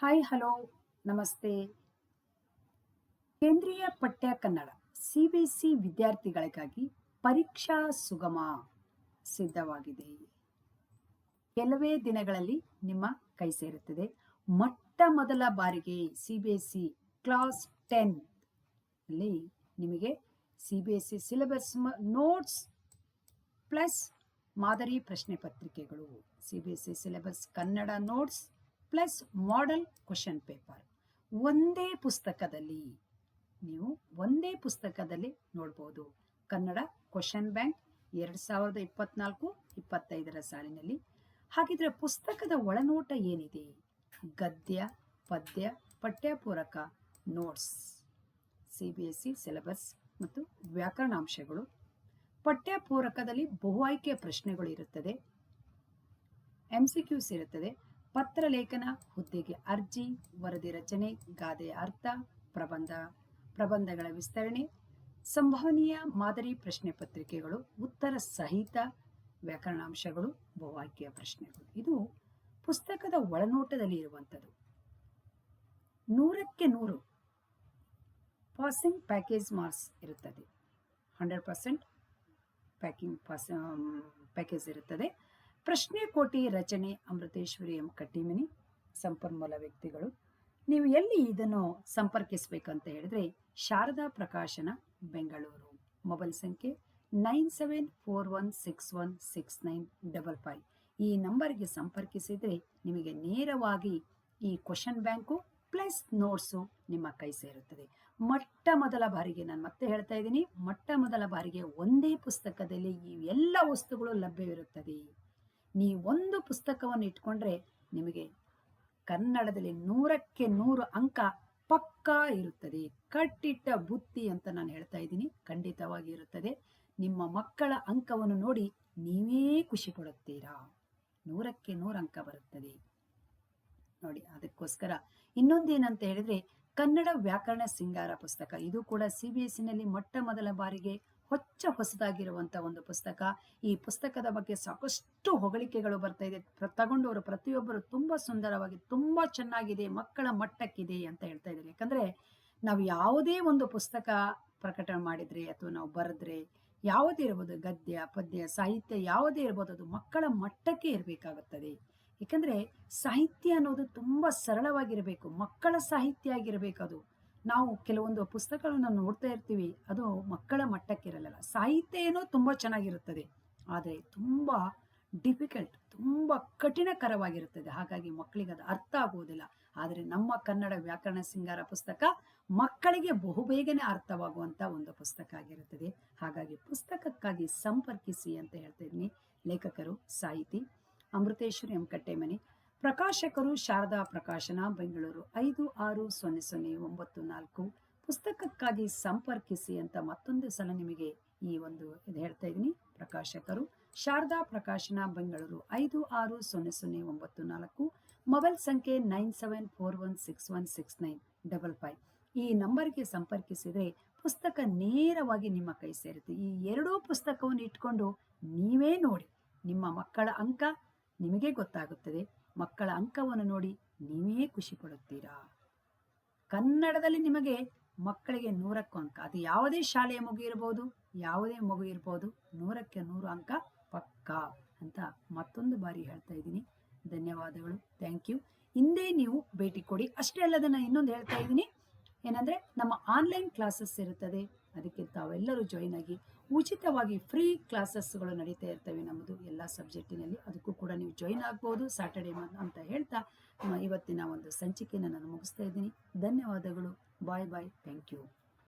Hi hello ನಮಸ್ತೆ. ಕೇಂದ್ರೀಯ ಪಠ್ಯ ಕನ್ನಡ, ಸಿ ಬಿ ಸಿ ವಿದ್ಯಾರ್ಥಿಗಳಿಗಾಗಿ ಪರೀಕ್ಷಾ ಸುಗಮ ಸಿದ್ಧವಾಗಿದೆ. ಕೆಲವೇ ದಿನಗಳಲ್ಲಿ ನಿಮ್ಮ ಕೈ ಸೇರುತ್ತದೆ. ಮೊಟ್ಟ ಮೊದಲ ಬಾರಿಗೆ C B S C class ten ಅಲ್ಲಿ ನಿಮಗೆ C B S C syllabus notes plus ಮಾದರಿ ಪ್ರಶ್ನೆ ಪತ್ರಿಕೆಗಳು, C syllabus Kannada notes plus model question paper ಒಂದೇ ಪುಸ್ತಕದಲ್ಲಿ ನೀವು ಒಂದೇ ಪುಸ್ತಕದಲ್ಲಿ ನೋಡ್ಬೋದು. ಕನ್ನಡ ಕ್ವಶನ್ ಬ್ಯಾಂಕ್ ಎರಡು ಸಾವಿರದ ಇಪ್ಪತ್ನಾಲ್ಕು, ಇಪ್ಪತ್ತೈದರ ಸಾಲಿನಲ್ಲಿ. ಹಾಗಿದ್ರೆ ಪುಸ್ತಕದ ಒಳನೋಟ ಏನಿದೆ? ಗದ್ಯ, ಪದ್ಯ, ಪಠ್ಯಪೂರಕ notes C B S C syllabus ಮತ್ತು ವ್ಯಾಕರಣಾಂಶಗಳು. ಪಠ್ಯಪೂರಕದಲ್ಲಿ ಬಹು ಆಯ್ಕೆಯ ಪ್ರಶ್ನೆಗಳು ಇರುತ್ತದೆ. ಎಂ ಸಿ ಕ್ಯೂಸ್ ಇರುತ್ತದೆ. ಪತ್ರ ಲೇಖನ ಹುದ್ದೆಗೆ ಅರ್ಜಿ, ವರದಿ ರಚನೆ, ಗಾದೆಯ ಅರ್ಥ, ಪ್ರಬಂಧ, ಪ್ರಬಂಧಗಳ ವಿಸ್ತರಣೆ, ಸಂಭವನೀಯ ಮಾದರಿ ಪ್ರಶ್ನೆ ಪತ್ರಿಕೆಗಳು, ಉತ್ತರ ಸಹಿತ ವ್ಯಾಕರಣಾಂಶಗಳು, ಬಹುವಾಕ್ಯ ಪ್ರಶ್ನೆಗಳು. ಇದು ಪುಸ್ತಕದ ಒಳನೋಟದಲ್ಲಿ ಇರುವಂಥದ್ದು. ನೂರಕ್ಕೆ ನೂರು ಪಾಸಿಂಗ್ ಪ್ಯಾಕೇಜ್ ಮಾರ್ಕ್ಸ್ ಇರುತ್ತದೆ. Hundred percent packing pass package ಇರುತ್ತದೆ. ಪ್ರಶ್ನೆ ಕೋಟಿ ರಚನೆ ಅಮೃತೇಶ್ವರಿ ಎಂ ಕಟ್ಟಿಮನಿ, ಸಂಪನ್ಮೂಲ ವ್ಯಕ್ತಿಗಳು. ನೀವು ಎಲ್ಲಿ ಇದನ್ನು ಸಂಪರ್ಕಿಸಬೇಕಂತ ಹೇಳಿದ್ರೆ ಶಾರದಾ ಪ್ರಕಾಶನ ಬೆಂಗಳೂರು. ಮೊಬೈಲ್ ಸಂಖ್ಯೆ nine seven four one six one six nine double five. ಈ ನಂಬರ್ಗೆ ಸಂಪರ್ಕಿಸಿದರೆ ನಿಮಗೆ ನೇರವಾಗಿ ಈ ಕ್ವಶನ್ ಬ್ಯಾಂಕು ಪ್ಲಸ್ ನೋಟ್ಸು ನಿಮ್ಮ ಕೈ ಸೇರುತ್ತದೆ. ಮೊಟ್ಟ ಮೊದಲ ಬಾರಿಗೆ ನಾನು ಮತ್ತೆ ಹೇಳ್ತಾ ಇದ್ದೀನಿ, ಮೊಟ್ಟ ಮೊದಲ ಬಾರಿಗೆ ಒಂದೇ ಪುಸ್ತಕದಲ್ಲಿ ಈ ಎಲ್ಲ ವಸ್ತುಗಳು ಲಭ್ಯವಿರುತ್ತದೆ. ನೀವು ಒಂದು ಪುಸ್ತಕವನ್ನು ಇಟ್ಕೊಂಡ್ರೆ ನಿಮಗೆ ಕನ್ನಡದಲ್ಲಿ ನೂರಕ್ಕೆ ನೂರು ಅಂಕ ಪಕ್ಕಾ ಇರುತ್ತದೆ. ಕಟ್ಟಿಟ್ಟ ಬುತ್ತಿ ಅಂತ ನಾನು ಹೇಳ್ತಾ ಇದ್ದೀನಿ. ಖಂಡಿತವಾಗಿ ಇರುತ್ತದೆ. ನಿಮ್ಮ ಮಕ್ಕಳ ಅಂಕವನ್ನು ನೋಡಿ ನೀವೇ ಖುಷಿ ಪಡುತ್ತೀರಾ? ನೂರಕ್ಕೆ ನೂರು ಅಂಕ ಬರುತ್ತದೆ. ನೋಡಿ, ಅದಕ್ಕೋಸ್ಕರ ಇನ್ನೊಂದೇನಂತ ಹೇಳಿದ್ರೆ ಕನ್ನಡ ವ್ಯಾಕರಣ ಸಿಂಗಾರ ಪುಸ್ತಕ. ಇದು ಕೂಡ ಸಿ ಬಿ ಎಸ್ನಲ್ಲಿ ಮೊಟ್ಟ ಮೊದಲ ಬಾರಿಗೆ ಹೊಚ್ಚ ಹೊಸದಾಗಿರುವಂಥ ಒಂದು ಪುಸ್ತಕ. ಈ ಪುಸ್ತಕದ ಬಗ್ಗೆ ಸಾಕಷ್ಟು ಹೊಗಳಿಕೆಗಳು ಬರ್ತಾ ಇದೆ. ತಗೊಂಡವರು ಪ್ರತಿಯೊಬ್ಬರು ತುಂಬ ಸುಂದರವಾಗಿ, ತುಂಬ ಚೆನ್ನಾಗಿದೆ, ಮಕ್ಕಳ ಮಟ್ಟಕ್ಕಿದೆ ಅಂತ ಹೇಳ್ತಾ ಇದ್ದಾರೆ. ಯಾಕಂದರೆ ನಾವು ಯಾವುದೇ ಒಂದು ಪುಸ್ತಕ ಪ್ರಕಟಣೆ ಮಾಡಿದರೆ ಅಥವಾ ನಾವು ಬರೆದ್ರೆ ಯಾವುದೇ ಇರ್ಬೋದು, ಗದ್ಯ, ಪದ್ಯ, ಸಾಹಿತ್ಯ ಯಾವುದೇ ಇರ್ಬೋದು, ಅದು ಮಕ್ಕಳ ಮಟ್ಟಕ್ಕೆ ಇರಬೇಕಾಗುತ್ತದೆ. ಯಾಕಂದ್ರೆ ಸಾಹಿತ್ಯ ಅನ್ನೋದು ತುಂಬ ಸರಳವಾಗಿರಬೇಕು. ಮಕ್ಕಳ ಸಾಹಿತ್ಯ ಆಗಿರಬೇಕು ಅದು. ನಾವು ಕೆಲವೊಂದು ಪುಸ್ತಕಗಳನ್ನು ನೋಡ್ತಾ ಇರ್ತೀವಿ, ಅದು ಮಕ್ಕಳ ಮಟ್ಟಕ್ಕಿರಲ್ಲ. ಸಾಹಿತ್ಯ ಏನೋ ತುಂಬ ಚೆನ್ನಾಗಿರುತ್ತದೆ. ಆದರೆ ತುಂಬ ಡಿಫಿಕಲ್ಟ್ ತುಂಬ ಕಠಿಣಕರವಾಗಿರುತ್ತದೆ. ಹಾಗಾಗಿ ಮಕ್ಕಳಿಗೆ ಅದು ಅರ್ಥ ಆಗುವುದಿಲ್ಲ. ಆದರೆ ನಮ್ಮ ಕನ್ನಡ ವ್ಯಾಕರಣ ಸಿಂಗಾರ ಪುಸ್ತಕ ಮಕ್ಕಳಿಗೆ ಬಹುಬೇಗನೆ ಅರ್ಥವಾಗುವಂಥ ಒಂದು ಪುಸ್ತಕ ಆಗಿರುತ್ತದೆ. ಹಾಗಾಗಿ ಪುಸ್ತಕಕ್ಕಾಗಿ ಸಂಪರ್ಕಿಸಿ ಅಂತ ಹೇಳ್ತಾ ಇದ್ದೀನಿ. ಲೇಖಕರು ಸಾಹಿತಿ ಅಮೃತೇಶ್ವರಿ ಎಂ ಕಟ್ಟೆಮನಿ. ಪ್ರಕಾಶಕರು ಶಾರದಾ ಪ್ರಕಾಶನ, ಬೆಂಗಳೂರು ಐದು ಆರು ಸೊನ್ನೆ ಸೊನ್ನೆ ಒಂಬತ್ತು ನಾಲ್ಕು. ಪುಸ್ತಕಕ್ಕಾಗಿ ಸಂಪರ್ಕಿಸಿ ಅಂತ ಮತ್ತೊಂದು ಸಲ ನಿಮಗೆ ಈ ಒಂದು ಇದು ಹೇಳ್ತಾ ಇದ್ದೀನಿ. ಪ್ರಕಾಶಕರು ಶಾರದಾ ಪ್ರಕಾಶನ, ಬೆಂಗಳೂರು ಐದು ಆರು ಸೊನ್ನೆ ಸೊನ್ನೆ ಒಂಬತ್ತು ನಾಲ್ಕು. ಮೊಬೈಲ್ ಸಂಖ್ಯೆ nine seven four one six one six nine double five. ಈ ನಂಬರ್ಗೆ ಸಂಪರ್ಕಿಸಿದರೆ ಪುಸ್ತಕ ನೇರವಾಗಿ ನಿಮ್ಮ ಕೈ ಸೇರುತ್ತೆ. ಈ ಎರಡೂ ಪುಸ್ತಕವನ್ನು ಇಟ್ಕೊಂಡು ನೀವೇ ನೋಡಿ ನಿಮ್ಮ ಮಕ್ಕಳ ಅಂಕ ನಿಮಗೆ ಗೊತ್ತಾಗುತ್ತದೆ. ಮಕ್ಕಳ ಅಂಕವನ್ನು ನೋಡಿ ನೀವೇ ಖುಷಿ ಪಡುತ್ತೀರಾ? ಕನ್ನಡದಲ್ಲಿ ನಿಮಗೆ ಮಕ್ಕಳಿಗೆ ನೂರಕ್ಕೂ ಅಂಕ, ಅದು ಯಾವುದೇ ಶಾಲೆಯ ಮಗು ಇರಬಹುದು ಯಾವುದೇ ಮಗು ಇರಬಹುದು ನೂರಕ್ಕೆ ನೂರು ಅಂಕ ಪಕ್ಕಾ ಅಂತ ಮತ್ತೊಂದು ಬಾರಿ ಹೇಳ್ತಾ ಇದ್ದೀನಿ. ಧನ್ಯವಾದಗಳು, ಥ್ಯಾಂಕ್ ಯು. ಹಿಂದೆ ನೀವು ಭೇಟಿ ಕೊಡಿ. ಅಷ್ಟೇ ಅಲ್ಲದನ್ನ ಇನ್ನೊಂದು ಹೇಳ್ತಾ ಇದ್ದೀನಿ. ಏನಂದ್ರೆ ನಮ್ಮ ಆನ್ಲೈನ್ ಕ್ಲಾಸಸ್ ಇರುತ್ತದೆ. ಅದಕ್ಕೆ ತಾವೆಲ್ಲರೂ ಜಾಯಿನ್ ಆಗಿ ಉಚಿತವಾಗಿ ಫ್ರೀ ಕ್ಲಾಸಸ್ಗಳು ನಡೀತಾ ಇರ್ತವೆ ನಮ್ಮದು ಎಲ್ಲ ಸಬ್ಜೆಕ್ಟಿನಲ್ಲಿ. ಅದಕ್ಕೂ ಕೂಡ ನೀವು ಜಾಯಿನ್ ಆಗ್ಬೋದು. ಸ್ಯಾಟರ್ಡೆ ಅಂತ ಹೇಳ್ತಾ ಇವತ್ತಿನ ಒಂದು ಸಂಚಿಕೆಯನ್ನು ನಾನು ಮುಗಿಸ್ತಾ ಇದ್ದೀನಿ. ಧನ್ಯವಾದಗಳು. ಬಾಯ್ ಬಾಯ್ ಥ್ಯಾಂಕ್ ಯು